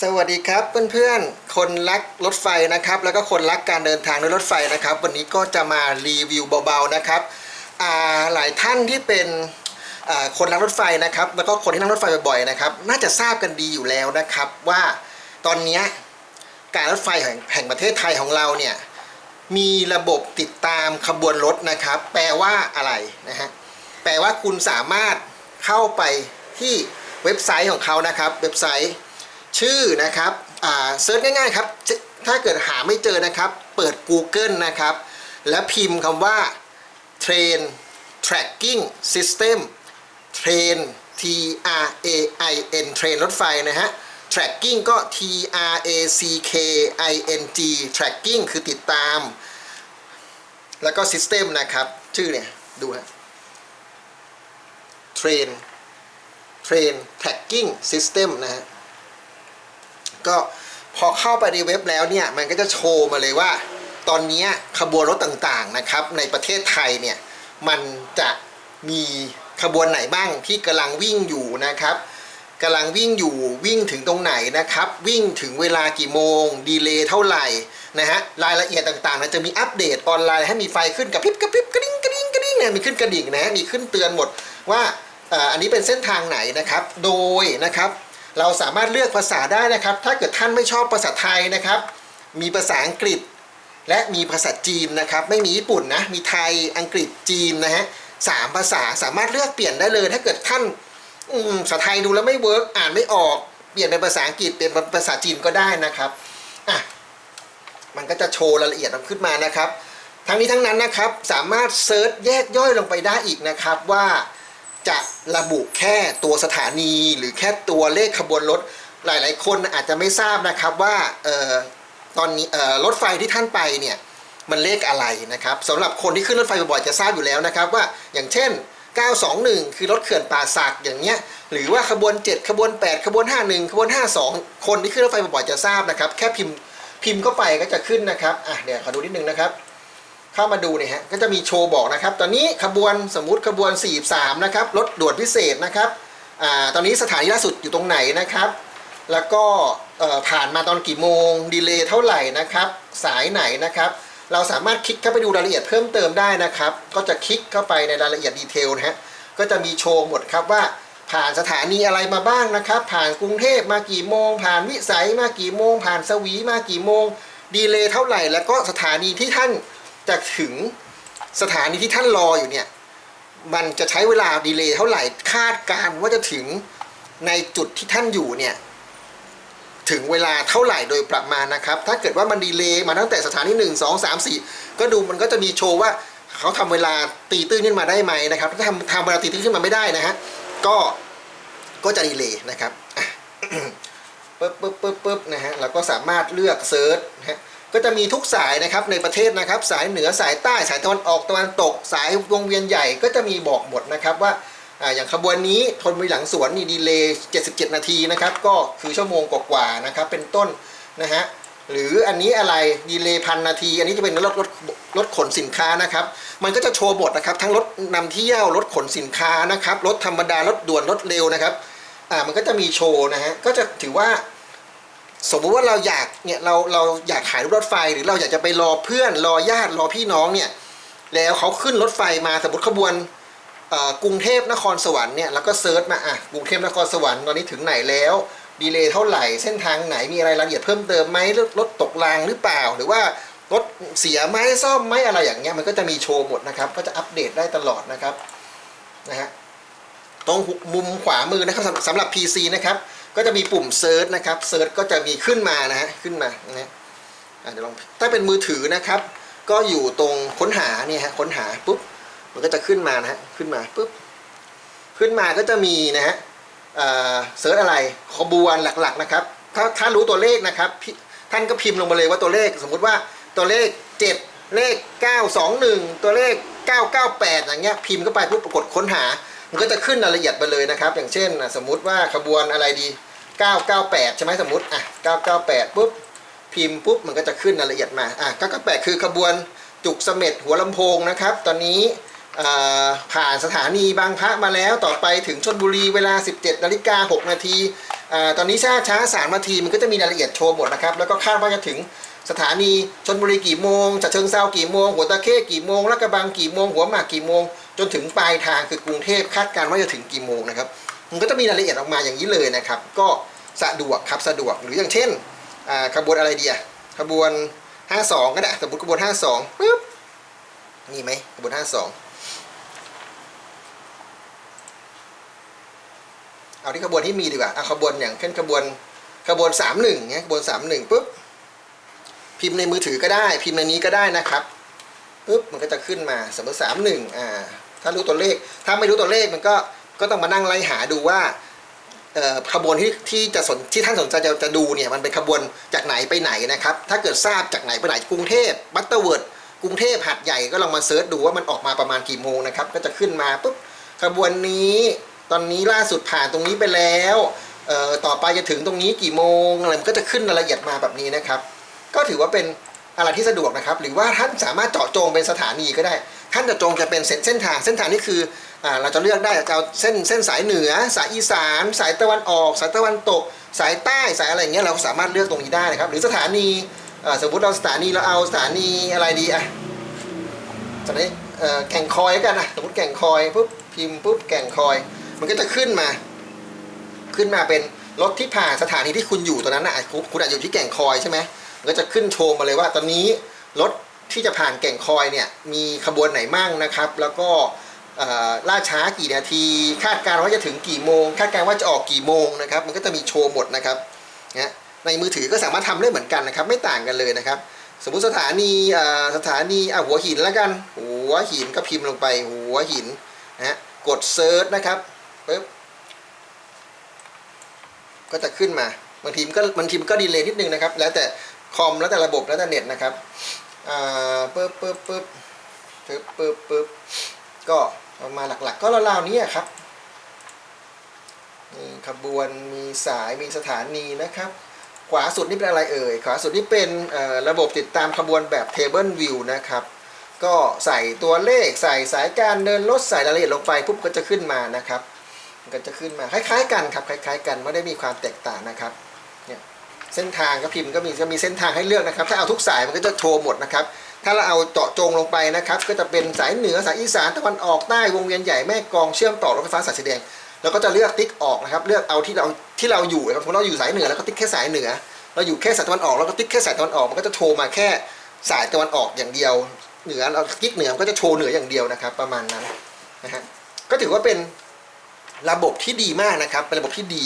สวัสดีครับเพื่อนๆ คนรักรถไฟนะครับ แล้วก็คนรักการเดินทางด้วยรถไฟนะครับ วันนี้ก็จะมารีวิวเบาๆนะครับหลายท่านที่เป็นคนรักรถไฟนะครับ แล้วก็คนที่นั่งรถไฟบ่อยๆนะครับ น่าจะทราบกันดีอยู่แล้วนะครับ ว่าตอนนี้การรถไฟแห่งแห่งประเทศไทยของเราเนี่ยมีระบบติดตามขบวนรถนะครับ แปลว่าอะไรนะฮะแปลว่าคุณสามารถเข้าไปที่เว็บไซต์ของเขานะครับ เว็บไซต์ ชื่อนะครับเซิร์ชง่ายๆครับ ถ้าเกิดหาไม่เจอนะครับ เปิด Google นะครับ แล้วพิมพ์คำว่า Train Tracking System Train T R A I N Train รถไฟนะฮะ Tracking ก็ T R A C K I N G Tracking คือติดตาม แล้วก็ System นะครับ ชื่อเนี่ย ดูฮะ Train Train Tracking System นะฮะ ก็พอเข้าไปในเว็บแล้วเนี่ยมันก็จะโชว์มาเลยว่า ตอนนี้ขบวนรถต่างๆนะครับในประเทศไทยเนี่ยมันจะมีขบวนไหนบ้างที่กำลังวิ่งอยู่นะครับกำลังวิ่งอยู่วิ่งถึงตรงไหนนะครับ วิ่งถึงเวลากี่โมง ดีเลย์เท่าไหร่นะฮะรายละเอียดต่างๆนะจะมีอัปเดตออนไลน์ให้มีไฟขึ้นกระพริบกระพริบกระดิ่งกระดิ่งกระดิ่งเนี่ยมีขึ้นกระดิ่งนะฮะมีขึ้นเตือนหมดว่าอันนี้เป็นเส้นทางไหนนะครับ โดยนะครับ เราสามารถเลือกภาษาได้นะครับ ถ้าเกิดท่านไม่ชอบภาษาไทยนะครับ มีภาษาอังกฤษ และมีภาษาจีนนะครับ ไม่มีญี่ปุ่นนะ มีไทย อังกฤษ จีนนะฮะสามภาษาสามารถเลือกเปลี่ยนได้เลย ถ้าเกิดท่านอืมภาษาไทยดูแล้วไม่เวิร์กอ่านไม่ออก เปลี่ยนเป็นภาษาอังกฤษ เปลี่ยนเป็นภาษาจีนก็ได้นะครับ อะ มันก็จะโชว์รายละเอียดขึ้นมานะครับ ทั้งนี้ทั้งนั้นนะครับ สามารถเซิร์ชแยกย่อยลงไปได้อีกนะครับว่า จะระบุแค่ตัวสถานี หรือแค่ตัวเลขขบวนรถหลาย ๆ คนอาจจะไม่ทราบนะครับว่าเออตอนนี้เออรถไฟที่ท่านไปเนี่ยมันเลขอะไรนะครับสำหรับคนที่ขึ้นรถไฟบ่อยๆจะทราบอยู่แล้วนะครับว่าอย่างเช่น 921 คือรถเขื่อนป่าสักอย่างเงี้ยหรือว่าขบวน 7 ขบวน 8 ขบวน 51 ขบวน 52 คนที่ขึ้นรถไฟบ่อยๆจะทราบนะครับ แค่พิมพ์พิมพ์เข้าไปก็จะขึ้นนะครับอะเดี๋ยวขอดูนิดนึงนะครับ เข้ามาดูเนี่ยฮะก็จะมีโชว์บอกนะครับ ตอนนี้ขบวนสมมุติขบวน 43 นะครับรถด่วนพิเศษนะครับอ่าตอนนี้สถานีล่าสุดอยู่ตรงไหนนะครับ แล้วก็ผ่านมาตอนกี่โมงดีเลย์เท่าไหร่นะครับ สายไหนนะครับ เราสามารถคลิกเข้าไปดูรายละเอียดเพิ่มเติมได้นะครับ ก็จะคลิกเข้าไปในรายละเอียดดีเทลนะฮะก็จะมีโชว์หมดครับว่าผ่านสถานีอะไรมาบ้างนะครับ ผ่านกรุงเทพมากี่โมง ผ่านวิสัยมากี่โมง ผ่านสวีมากี่โมง ดีเลย์เท่าไหร่ แล้วก็สถานีที่ท่าน จะถึงสถานีที่ท่านรออยู่เนี่ย มันจะใช้เวลาดีเลย์เท่าไหร่คาดการณ์ว่าจะถึงในจุดที่ท่านอยู่เนี่ยถึงเวลาเท่าไหร่โดยประมาณนะครับ ถ้าเกิดว่ามันดีเลย์มาตั้งแต่สถานีหนึ่งสองสามสี่ก็ดูมันก็จะมีโชว์ว่าเขาทำเวลาตีตื้นขึ้นมาได้ไหมนะครับ ถ้าทำทำเวลาตีตื้นขึ้นมาไม่ได้นะฮะก็ก็จะดีเลย์นะครับปึ๊บปึ๊บปึ๊บปึ๊บนะฮะเราก็สามารถเลือกเซิร์ชนะฮะ ก็จะมีทุกสายนะครับในประเทศนะครับ สายเหนือสายใต้สายตะวันออกตะวันตก สายวงเวียนใหญ่ก็จะมีบอกหมดนะครับว่าอย่างขบวนนี้ทนไปหลังสวนนี่ดีเลย์77 นาทีนะครับก็คือชั่วโมงกว่าๆนะครับเป็นต้นนะฮะหรืออันนี้อะไรดีเลย์พันนาที อันนี้จะเป็นรถรถรถขนสินค้านะครับ มันก็จะโชว์หมดนะครับ ทั้งรถนำเที่ยวรถขนสินค้านะครับรถธรรมดารถด่วนรถเร็วนะครับอ่ามันก็จะมีโชว์นะฮะก็จะถือว่า สมมุติว่าเราอยากเนี่ยเราเราอยากขายรถไฟหรือเราอยากจะไปรอเพื่อนรอญาติรอพี่น้องเนี่ยแล้วเขาขึ้นรถไฟมาสมมติขบวนกรุงเทพนครสวรรค์เนี่ยแล้วก็เซิร์ชมาอะกรุงเทพนครสวรรค์ตอนนี้ถึงไหนแล้วดีเลย์เท่าไหร่เส้นทางไหนมีอะไรรายละเอียดเพิ่มเติมไหมรถรถตกรางหรือเปล่า หรือว่ารถเสียไหมซ่อมไหมอะไรอย่างเงี้ยมันก็จะมีโชว์หมดนะครับ ก็จะอัปเดตได้ตลอดนะครับนะฮะตรงมุมขวามือนะครับสำสำหรับ PC นะครับ ก็จะมีปุ่มเซิร์ชนะครับเซิร์ชก็จะมีขึ้นมานะฮะขึ้นมานะฮะเดี๋ยวลองถ้าเป็นมือถือนะครับ ก็อยู่ตรงค้นหาเนี่ยฮะค้นหาปุ๊บมันก็จะขึ้นมานะฮะขึ้นมาปุ๊บขึ้นมาก็จะมีนะฮะเซิร์ชอะไรขบวนหลักๆนะครับถ้าถ้ารู้ตัวเลขนะครับ ท่านก็พิมพ์ลงมาเลยว่าตัวเลขสมมุติว่าตัวเลข 7 เลข 921 ตัวเลข 998 อย่างเงี้ยพิมพ์เข้าไปปุ๊บกดค้นหา มันก็จะขึ้นรายละเอียดไปเลยนะครับ อย่างเช่นสมมุติว่าขบวนอะไรดี 998 ใช่ไหมสมมติอะ998ปุ๊บพิมพ์ปุ๊บมันก็จะขึ้นรายละเอียดมาอะ998 คือขบวนจุกเสม็ดหัวลำโพงนะครับ ตอนนี้ผ่านสถานีบางพระมาแล้วต่อไปถึงชนบุรีเวลา 17นาฬิกา6นาทีตอนนี้ช้าช้าสามนาทีมันก็จะมีรายละเอียดโชว์หมดนะครับ แล้วก็คาดว่าจะถึง สถานีชนบุรีกี่โมงจะเชิงเซากี่โมง หัวตะเข้กี่โมงลาดกระบังกี่โมง หัวหมากกี่โมง จนถึงปลายทางคือกรุงเทพคาดการณ์ว่าจะถึงกี่โมงนะครับมันก็จะมีรายละเอียดออกมาอย่างนี้เลยนะครับ ก็สะดวกครับสะดวกหรืออย่างเช่นขบวนอะไรดีอะขบวน 52 ก็ได้สมมติขบวน 52ปึ๊บมีไหมขบวน 52 เอาที่ขบวนที่มีดีกว่าเอาขบวนอย่างเช่นขบวนขบวน 31เงี้ยขบวน 31ปุ๊บ พิมพ์ในมือถือก็ได้ พิมพ์ในนี้ก็ได้นะครับปุ๊บมันก็จะขึ้นมาสมมติ31อ่าถ้ารู้ตัวเลข ถ้าไม่รู้ตัวเลขมันก็ก็ต้องมานั่งไล่หาดูว่าขบวนที่ที่จะสนที่ท่านสนใจจะจะดูเนี่ยมันเป็นขบวนจากไหนไปไหนนะครับ ถ้าเกิดทราบจากไหนไปไหนกรุงเทพบัตเตอร์เวิร์ดกรุงเทพหัดใหญ่ก็ลองมาเซิร์ชดูว่ามันออกมาประมาณกี่โมงนะครับ ก็จะขึ้นมาปุ๊บขบวนนี้ตอนนี้ล่าสุดผ่านตรงนี้ไปแล้วต่อไปจะถึงตรงนี้กี่โมงอะไรมันก็จะขึ้นรายละเอียดมาแบบนี้นะครับ ก็ถือว่าเป็นอะไรที่สะดวกนะครับ หรือว่าท่านสามารถเจาะจงเป็นสถานีก็ได้ ท่านเจาะจงจะเป็นเส้นเส้นทาง เส้นทางนี่คืออ่าเราจะเลือกได้จะเอาเส้นเส้นสายเหนือ สายอีสาน สายตะวันออก สายตะวันตก สายใต้สายอะไรอย่างเงี้ยเราสามารถเลือกตรงนี้ได้นะครับ หรือสถานีอ่าสมมติเราสถานีเราเอาสถานีอะไรดีอะสถานีเอ่อแก่งคอยกันนะสมมติแก่งคอยปุ๊บพิมพ์ปุ๊บแก่งคอย มันก็จะขึ้นมา ขึ้นมาเป็นรถที่ผ่านสถานีที่คุณอยู่ตอนนั้นนะคุณอาจจะอยู่ที่แก่งคอยใช่ไหม ก็จะขึ้นโชว์มาเลยว่าตอนนี้รถที่จะผ่านแก่งคอยเนี่ยมีขบวนไหนมั่งนะครับ แล้วก็ล่าช้ากี่นาที คาดการณ์ว่าจะถึงกี่โมง คาดการณ์ว่าจะออกกี่โมงนะครับ มันก็จะมีโชว์หมดนะครับนะในมือถือก็สามารถทำได้เหมือนกันนะครับ ไม่ต่างกันเลยนะครับ สมมุติสถานีสถานีหัวหินแล้วกัน หัวหินก็พิมพ์ลงไปหัวหินนะฮะกดเซิร์ชนะครับปึ๊บก็จะขึ้นมาบางทีมันก็บางทีมันก็ดีเลย์นิดนึงนะครับ แล้วแต่ คอมแล้วแต่ระบบแล้วแต่เน็ตนะครับอ่าปึ๊บปึ๊บปึ๊บปึ๊บปึ๊บปึ๊บก็ประมาณหลักๆ ก็ราวๆนี้ครับมีขบวนมีสายมีสถานีนะครับ ขวาสุดนี่เป็นอะไรเอ่ยขวาสุดนี่เป็นระบบติดตามขบวนแบบ Table View นะครับก็ใส่ตัวเลขใส่สายการเดินรถใส่รายละเอียดลงไปปุ๊บก็จะขึ้นมานะครับก็จะขึ้นมาคล้ายๆกันครับคล้าย ๆ กันไม่ได้มีความแตกต่างนะครับ เส้นทางก็พิมพ์ก็มีก็มีเส้นทางให้เลือกนะครับ ถ้าเอาทุกสายมันก็จะโชว์หมดนะครับ ถ้าเราเอาเจาะจงลงไปนะครับ ก็จะเป็นสายเหนือสายอีสานตะวันออกใต้วงเวียนใหญ่แม่กองเชื่อมต่อรถไฟฟ้าสายสีแดงแล้วก็จะเลือกติ๊กออกนะครับเลือกเอาที่เราที่เราอยู่นะครับเราอยู่สายเหนือแล้วก็ติ๊กแค่สายเหนือ เราอยู่แค่สายตะวันออกแล้วก็ติ๊กแค่สายตะวันออกมันก็จะโชว์มาแค่สายตะวันออกอย่างเดียว เหนือเราติ๊กเหนือก็จะโชว์เหนืออย่างเดียวนะครับ ประมาณนั้นนะฮะก็ถือว่าเป็นระบบที่ดีมากนะครับ เป็นระบบที่ดี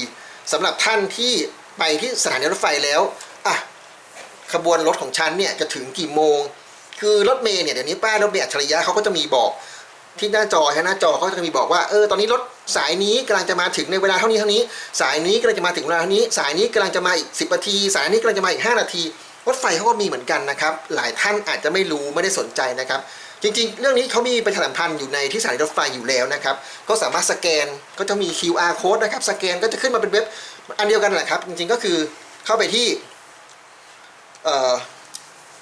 สำหรับท่านที่ ไปที่สถานีรถไฟแล้วอะขบวนรถของฉันเนี่ยจะถึงกี่โมง คือรถเมย์เนี่ยเดี๋ยวนี้ป้ายรถเมย์อัจฉริยะเขาก็จะมีบอกที่หน้าจอใช่หน้าจอเขาจะมีบอกว่าเออตอนนี้รถสายนี้กำลังจะมาถึงในเวลาเท่านี้เท่านี้ สายนี้กำลังจะมาถึงเวลาเท่านี้ สายนี้กำลังจะมาอีก 10นาที สายนี้กำลังจะมาอีก 5 นาที รถไฟเขาก็มีเหมือนกันนะครับ หลายท่านอาจจะไม่รู้ไม่ได้สนใจนะครับ จริง ๆ เรื่องนี้เขามีประชาสัมพันธ์อยู่ในที่สถานีรถไฟอยู่แล้วนะครับ ก็สามารถสแกนก็จะมี QR code นะครับ สแกนก็จะขึ้นมาเป็นเว็บ อันเดียวกันแหละครับ จริงๆก็คือเข้าไปที่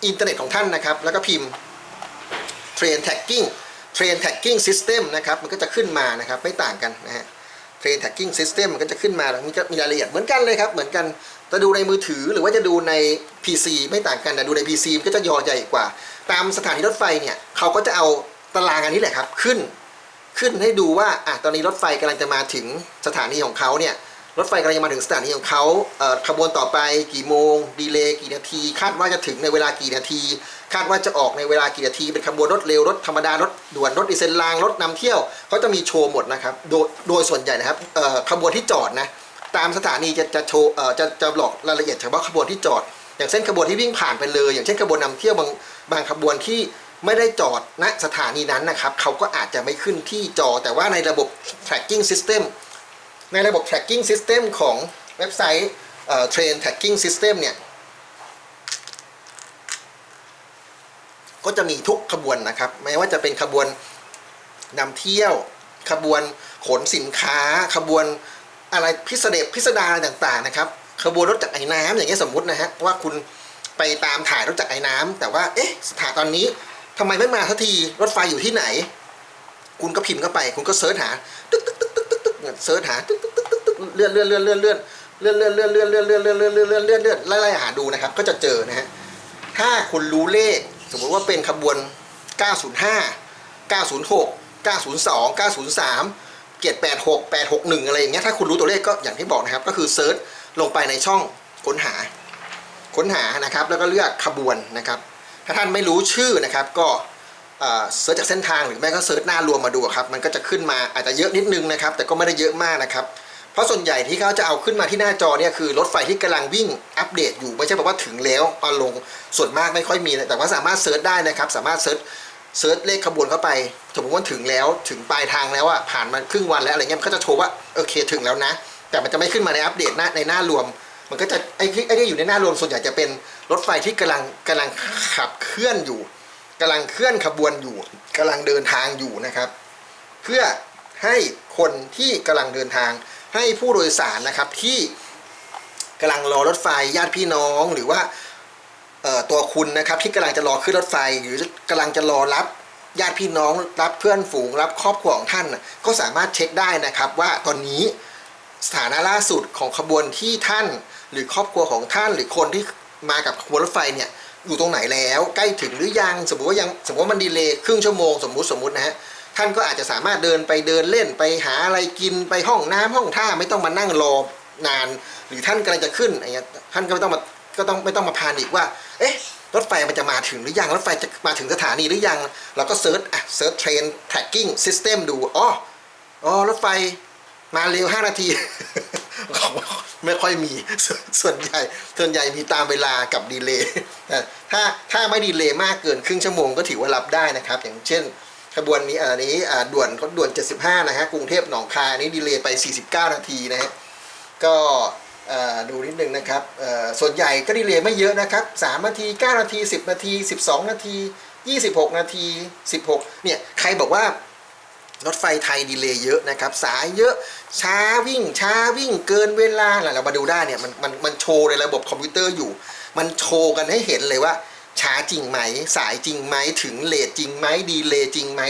อินเทอร์เน็ตของท่านนะครับ แล้วก็พิมพ์ Train Tagging Train Tagging System นะครับ มันก็จะขึ้นมานะครับ ไม่ต่างกันนะฮะ Train Tagging System มันก็จะขึ้นมาแล้วมันก็มีรายละเอียดเหมือนกันเลยครับ เหมือนกันจะดูในมือถือหรือว่าจะดูใน PC ไม่ต่างกันแต่ดูใน PC มันก็จะยอใหญ่กว่า ตามสถานีรถไฟเนี่ยเขาก็จะเอาตารางอันนี้แหละครับขึ้น ขึ้นให้ดูว่าอะตอนนี้รถไฟกำลังจะมาถึงสถานีของเขาเนี่ย รถไฟกำลังจะมาถึงสถานีของเขาเขบวนต่อไปกี่โมง ดีเลย์กี่นาที คาดว่าจะถึงในเวลากี่นาที คาดว่าจะออกในเวลากี่นาที เป็นขบวนรถเร็ว รถธรรมดา รถด่วน รถดีเซลราง รถนำเที่ยว เขาจะมีโชว์หมดนะครับ โดยโดยส่วนใหญ่นะครับขบวนที่จอดนะ ตามสถานีจะจะโชว์จะจะบอกรายละเอียดเฉพาะขบวนที่จอด อย่างเช่นขบวนที่วิ่งผ่านไปเลย อย่างเช่นขบวนนำเที่ยวบางบางขบวนที่ไม่ได้จอดณสถานีนั้นนะครับ เขาก็อาจจะไม่ขึ้นที่จอ แต่ว่าในระบบ tracking system ในระบบ tracking system ของเว็บไซต์เอ่อ train tracking system เนี่ย ก็จะมีทุกขบวนนะครับ ไม่ว่าจะเป็นขบวนนำเที่ยว ขบวนขนสินค้า ขบวนอะไรพิสเดชพิสดารต่างๆนะครับ ขบวนรถจักรไอ้น้ำอย่างเงี้ยสมมตินะฮะว่าคุณไปตามถ่ายรถจักรไอ้น้ำแต่ว่าเอ๊ะสถานตอนนี้ทำไมไม่มาสักทีรถไฟอยู่ที่ไหน คุณก็พิมพ์เข้าไป คุณก็เซิร์ชหาตึ๊กตึ๊กตึ๊กตึ๊กตึ๊กตึ๊ก เซิร์ชหาตึ๊กตึ๊กตึ๊กตึ๊กตึ๊กเลื่อนเลื่อนเลื่อนเลื่อนเลื่อนเลื่อนเลื่อนเลื่อนเลื่อนเลื่อนเลื่อนเลื่อนเลื่อนเลื่อนเลื่อนเลื่อนเลื่อนไล่ไล่หาดูนะครับ ก็จะเจอนะฮะถ้าคุณรู้เลขสมมติว่าเป็นขบวน 905 906 902 903 786 861 อะไรอย่างเงี้ยถ้าคุณรู้ตัวเลขก็อย่างที่บอกนะครับ ก็คือเซิร์ชลงไปในช่องค้นหา ค้นหานะครับ แล้วก็เลือกขบวนนะครับ ถ้าท่านไม่รู้ชื่อนะครับก็ เซิร์ชจากเส้นทางหรือไม่ก็เซิร์ชหน้ารวมมาดูครับมันก็จะขึ้นมาอาจจะเยอะนิดนึงนะครับแต่ก็ไม่ได้เยอะมากนะครับเพราะส่วนใหญ่ที่เขาจะเอาขึ้นมาที่หน้าจอเนี่ยคือรถไฟที่กำลังวิ่งอัปเดตอยู่ไม่ใช่แบบว่าถึงแล้วมาลงส่วนมากไม่ค่อยมีแต่ว่าสามารถเซิร์ชได้นะครับสามารถเซิร์ชเซิร์ชเลขขบวนเข้าไปสมมติว่าถึงแล้วถึงปลายทางแล้วอะผ่านมาครึ่งวันแล้วอะไรเงี้ยมันก็จะโชว์ว่าโอเคถึงแล้วนะ แต่มันจะไม่ขึ้นมาในอัปเดตหน้าในหน้ารวม มันก็จะไอ้ไอ้ที่อยู่ในหน้ารวมส่วนใหญ่จะเป็นรถไฟที่กำลังกำลังขับเคลื่อนอยู่ กำลังเคลื่อนขบวนอยู่กำลังเดินทางอยู่นะครับ เพื่อให้คนที่กำลังเดินทางให้ผู้โดยสารนะครับที่กำลังรอรถไฟญาติพี่น้องหรือว่าตัวคุณนะครับที่กำลังจะรอขึ้นรถไฟ หรือกำลังจะรอรับญาติพี่น้องรับเพื่อนฝูงรับครอบครัวของท่าน ก็สามารถเช็คได้นะครับ ว่าตอนนี้สถานะล่าสุดของขบวนที่ท่าน หรือครอบครัวของท่าน หรือคนที่มากับขบวนรถไฟเนี่ย อยู่ตรงไหนแล้วใกล้ถึงหรือยังสมมติว่ายังสมมติว่ามันดีเลย์ครึ่งชั่วโมงสมมุติสมมุตินะฮะท่านก็อาจจะสามารถเดินไปเดินเล่นไปหาอะไรกินไปห้องน้ำห้องท่าไม่ต้องมานั่งรอนาน หรือท่านกำลังจะขึ้นอะไรเงี้ยท่านก็ไม่ต้องมาก็ต้องไม่ต้องมาพานิกว่า เอ๊ะรถไฟมันจะมาถึงหรือยังรถไฟจะมาถึงสถานีหรือยัง เราก็เซิร์ชอะเซิร์ชเทรน tracking system ดูอ๋ออ๋อรถไฟมาเร็ว 5 นาที ไม่ค่อยมีส่วนส่วนใหญ่ส่วนใหญ่มีตามเวลากับดีเลย์แต่ถ้าถ้าไม่ดีเลย์มากเกินครึ่งชั่วโมงก็ถือว่ารับได้นะครับ อย่างเช่นขบวนนี้อันนี้อ่าด่วนรถด่วน 75 นะฮะกรุงเทพหนองคายอันนี้ดีเลย์ไป 49 นาทีนะฮะก็ดูนิดนึงนะครับส่วนใหญ่ก็ดีเลย์ไม่เยอะนะครับ3นาที 9 นาที 10 นาที 12 นาที 26 นาที 16 เนี่ยใครบอกว่า รถไฟไทยดีเลย์เยอะนะครับ สายเยอะช้าวิ่ง ช้าวิ่งเกินเวลาเรามาดูได้เนี่ยมันมันมันโชว์ในระบบคอมพิวเตอร์อยู่ มันโชว์กันให้เห็นเลยว่า ช้าจริงไหม สายจริงไหมถึงเลทจริงไหมดีเลย์จริงไหม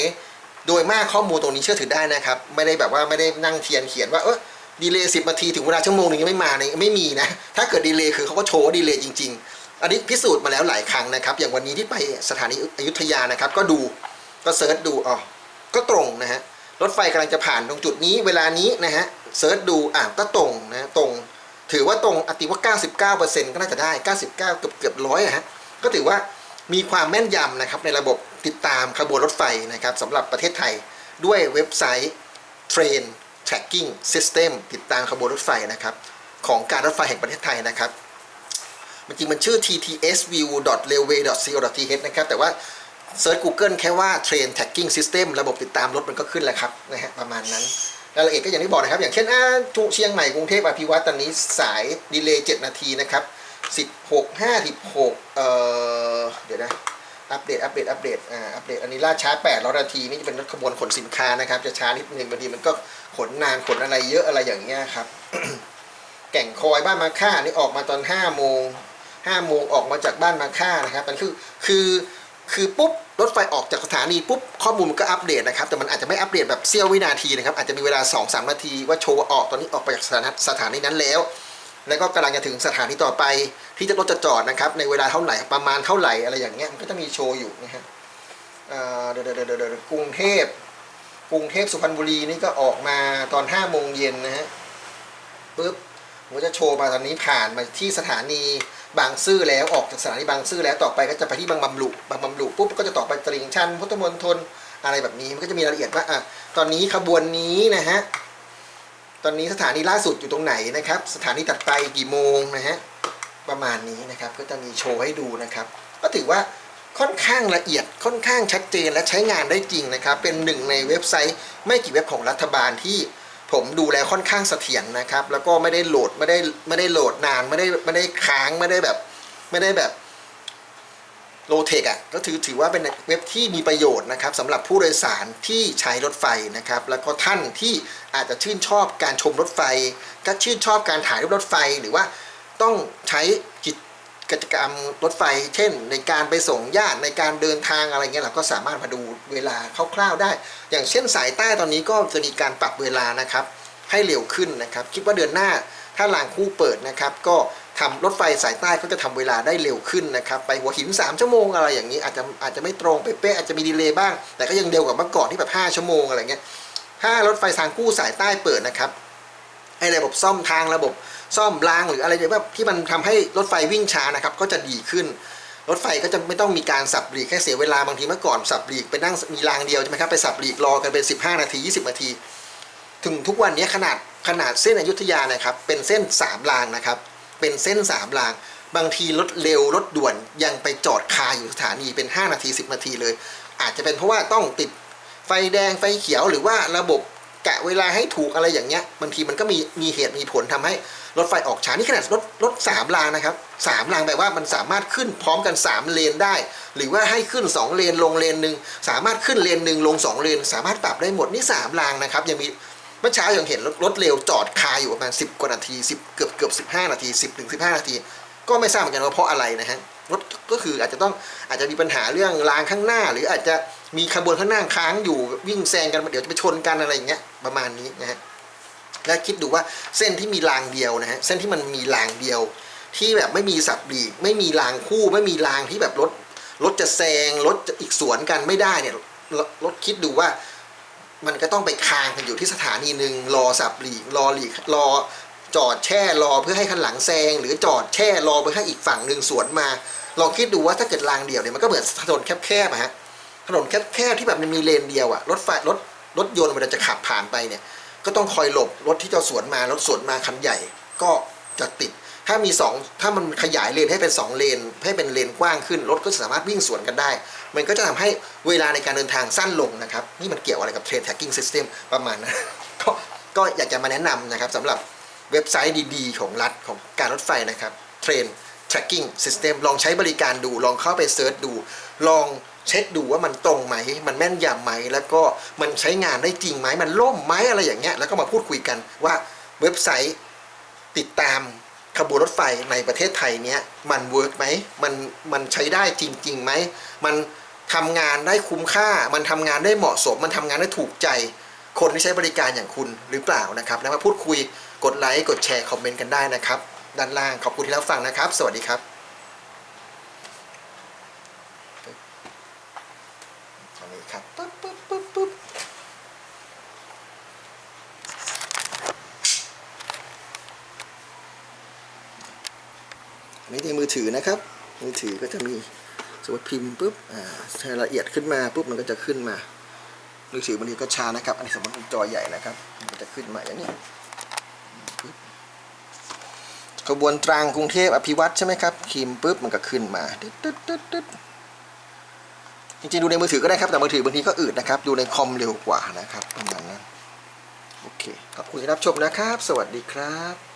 โดยมากข้อมูลตรงนี้เชื่อถือได้นะครับ ไม่ได้แบบว่าไม่ได้นั่งเทียนเขียนว่าเออดีเลย์สิบนาทีถึงเวลาชั่วโมงนึงยังไม่มาเนี่ยไม่มีนะ ถ้าเกิดดีเลย์คือเขาก็โชว์ว่าดีเลย์จริง ๆ อันนี้พิสูจน์มาแล้วหลายครั้งนะครับ อย่างวันนี้ที่ไปสถานีอยุธยานะครับ ก็ดูก็เซิร์ชดูอ๋อ ก็ตรงนะฮะรถไฟกำลังจะผ่านตรงจุดนี้เวลานี้นะฮะเซิร์ชดูอะก็ตรงนะตรง ถือว่าตรงอติว่า 99%ก็น่าจะได้ 99 เกือบเกือบร้อยอะฮะก็ถือว่ามีความแม่นยำนะครับในระบบติดตามขบวนรถไฟนะครับสำหรับประเทศไทยด้วยเว็บไซต์ Train Tracking System ติดตามขบวนรถไฟนะครับของการรถไฟแห่งประเทศไทยนะครับ มันจริงมันชื่อ ttsview.railway.co.th นะครับแต่ว่า เซิร์ช Google แค่ว่า Train Tracking System ระบบติดตามรถมันก็ขึ้นแล้วครับนะฮะประมาณนั้นรายละเอียดก็อย่างที่บอกนะครับ อย่างเช่นอ่าเชียงใหม่กรุงเทพอภิวัตตอนนี้สายดีเลย์7นาทีนะครับ16 56เอ่อเดี๋ยวนะอัปเดตอัปเดตอัปเดตอ่าอัปเดตอันนี้ล่าช้า800นาทีนี่จะเป็นรถขบวนขนสินค้านะครับ จะช้านิดนึงบางทีมันก็ขนนานขนอะไรเยอะอะไรอย่างเงี้ยครับ แก่งคอยบ้านมาค่านี่ออกมาตอน5โมง5โมงออกมาจากบ้านมาค่านะครับ มันคือคือคือปุ๊บ รถไฟออกจากสถานีปุ๊บข้อมูลมันก็อัปเดตนะครับ แต่มันอาจจะไม่อัปเดตแบบเสี้ยววินาทีนะครับอาจจะมีเวลา 2-3 นาทีว่าโชว์ออกตอนนี้ออกไปจากสถานีสถานีนั้นแล้ว แล้วก็กำลังจะถึงสถานีต่อไปที่จะรถจะจอดนะครับในเวลาเท่าไหร่ประมาณเท่าไหร่อะไรอย่างเงี้ยมันก็จะมีโชว์อยู่นะฮะเอ่อเดี๋ยวเดี๋ยวเดี๋ยวเดกรุงเทพกรุงเทพสุพรรณบุรีนี่ก็ออกมาตอนห้าโมงเย็นนะฮะปุ๊บมก็จะโชว์มาตอนนี้ผ่านมาที่สถานี บางซื่อแล้วออกจากสถานีบางซื่อแล้วต่อไปก็จะไปที่บางบำรุบางบำรุปุ๊บก็จะต่อไปตลิ่งชันพุทธมณฑลอะไรแบบนี้มันก็จะมีรายละเอียดว่าอะตอนนี้ขบวนนี้นะฮะตอนนี้สถานีล่าสุดอยู่ตรงไหนนะครับ สถานีตัดไปกี่โมงนะฮะประมาณนี้นะครับก็จะมีโชว์ให้ดูนะครับ ก็ถือว่าค่อนข้างละเอียดค่อนข้างชัดเจนและใช้งานได้จริงนะครับ เป็นหนึ่งในเว็บไซต์ไม่กี่เว็บของรัฐบาลที่ ผมดูแลค่อนข้างเสถียรนะครับ แล้วก็ไม่ได้โหลดไม่ได้ไม่ได้โหลดนานไม่ได้ไม่ได้ค้างไม่ได้แบบ ไม่ได้แบบโลเทคอะก็ถือถือว่าเป็นเว็บที่มีประโยชน์นะครับสำหรับผู้โดยสารที่ใช้รถไฟนะครับ แล้วก็ท่านที่อาจจะชื่นชอบการชมรถไฟ ก็ชื่นชอบการถ่ายรูปรถไฟหรือว่าต้องใช้ กิจกรรมรถไฟ เช่น ในการไปส่งญาติในการเดินทางอะไรเงี้ยเราก็สามารถมาดูเวลาคร่าวๆได้ อย่างเช่นสายใต้ตอนนี้ก็จะมีการปรับเวลานะครับให้เร็วขึ้นนะครับคิดว่าเดือนหน้าถ้ารางคู่เปิดนะครับ ก็ทำรถไฟสายใต้ก็จะทำเวลาได้เร็วขึ้นนะครับ ไปหัวหิน 3 ชั่วโมงอะไรอย่างนี้อาจจะอาจจะไม่ตรงเป๊ะๆอาจจะมีดีเลย์บ้าง แต่ก็ยังเร็วกว่าเมื่อก่อนที่แบบ 5 ชั่วโมงอะไรเงี้ยถ้ารถไฟทางคู่สายใต้เปิดนะครับไอ้ระบบซ่อมทางระบบ ซ่อมรางหรืออะไรแบบที่มันทำให้รถไฟวิ่งช้านะครับก็จะดีขึ้น รถไฟก็จะไม่ต้องมีการสับหลีกแค่เสียเวลาบางทีเมื่อก่อนสับหลีกไปนั่งมีรางเดียวใช่ไหมครับไปสับหลีกรอกันเป็น 15 นาที 20 นาที ถึงทุกวันนี้ขนาดขนาดเส้นอยุธยานะครับเป็นเส้น 3 รางนะครับเป็นเส้น 3 รางบางทีรถเร็วรถด่วนยังไปจอดคาอยู่สถานีเป็น 5 นาที 10 นาทีเลย อาจจะเป็นเพราะว่าต้องติดไฟแดงไฟเขียวหรือว่าระบบ กะเวลาให้ถูกอะไรอย่างเงี้ยบางทีมันก็มีมีเหตุมีผลทำให้รถไฟออกช้านี่ขนาดรถรถสามรางนะครับสามรางแปลว่ามันสามารถขึ้นพร้อมกัน 3 เลนได้ หรือว่าให้ขึ้น 2 เลนลงเลนหนึ่งสามารถขึ้นเลนหนึ่งลง 2 เลน สามารถปรับได้หมดนี่สามรางนะครับยังมีเมื่อเช้ายังเห็นรถรถเร็วจอดคาอยู่ประมาณ 10 กว่านาที 10 เกือบเกือบ15 นาที 10ถึง15 นาที ก็ไม่ทราบเหมือนกันว่าเพราะอะไรนะฮะรถก็คืออาจจะต้องอาจจะมีปัญหาเรื่องรางข้างหน้า หรืออาจจะ มีขบวนข้างหน้าค้างอยู่วิ่งแซงกันเดี๋ยวจะไปชนกันอะไรอย่างเงี้ยประมาณนี้นะฮะแล้วคิดดูว่าเส้นที่มีรางเดียวนะฮะเส้นที่มันมีรางเดียว ที่แบบไม่มีสับบีกไม่มีรางคู่ ไม่มีรางที่แบบรถรถจะแซงรถจะอีกสวนกันไม่ได้เนี่ยรถคิดดูว่ามันก็ต้องไปคางกันอยู่ที่สถานีหนึ่งรอสับหลีกรอหลีกรอจอดแช่รอเพื่อให้คันหลังแซงหรือจอดแช่รอเพื่อให้อีกฝั่งหนึ่งสวนมา ลองคิดดูว่าถ้าเกิดรางเดียวเนี่ยมันก็เหมือนถนนแคบๆอะฮะ ถนนแคบๆที่แบบมันมีเลนเดียวอะรถไฟรถรถยนต์มันจะขับผ่านไปเนี่ย ก็ต้องคอยหลบรถที่จะสวนมารถสวนมาคันใหญ่ ก็จะติด ถ้ามีสองถ้ามันขยายเลนให้เป็นสองเลน ให้เป็นเลนกว้างขึ้นรถก็สามารถวิ่งสวนกันได้ มันก็จะทำให้เวลาในการเดินทางสั้นลงนะครับ นี่มันเกี่ยวอะไรกับเทรน tracking system ประมาณนั้นก็ก็อยากจะมาแนะนำนะครับสำหรับเว็บไซต์ดีๆ ของรัฐของการรถไฟนะครับเทรน tracking system ลองใช้บริการดู ลองเข้าไปเซิร์ชดู ลอง เช็คดูว่ามันตรงไหม มันแม่นยำไหม แล้วก็มันใช้งานได้จริงไหม มันล่มไหมอะไรอย่างเงี้ย แล้วก็มาพูดคุยกันว่าเว็บไซต์ติดตามขบวนรถไฟในประเทศไทยเนี้ยมันเวิร์กไหม มันมันใช้ได้จริงๆไหม มันทำงานได้คุ้มค่า มันทำงานได้เหมาะสม มันทำงานได้ถูกใจ คนที่ใช้บริการอย่างคุณหรือเปล่านะครับ แล้วมาพูดคุย กดไลค์ กดแชร์ คอมเมนต์กันได้นะครับ ด้านล่าง ขอบคุณที่รับฟังนะครับ สวัสดีครับอันนี้ครับปึ๊บปึ๊บปึ๊บปึ๊บ อันนี้ในมือถือนะครับ มือถือก็จะมีสมมติพิมพ์ปุ๊บอ่าให้ละเอียดขึ้นมาปุ๊บมันก็จะขึ้นมา มือถือบางทีก็ช้านะครับ อันนี้สมมติจอใหญ่นะครับมันจะขึ้นมาอย่างนี้ขบวนตรังกรุงเทพอภิวัตใช่ไหมครับคิมปุ๊บมันก็ขึ้นมาตึ๊ดตึ๊ดตึ๊ดตึ๊ดจริงๆดูในมือถือก็ได้ครับแต่มือถือบางทีก็อืดนะครับ ดูในคอมเร็วกว่านะครับประมาณนั้นโอเคขอบคุณที่รับชมนะครับ สวัสดีครับ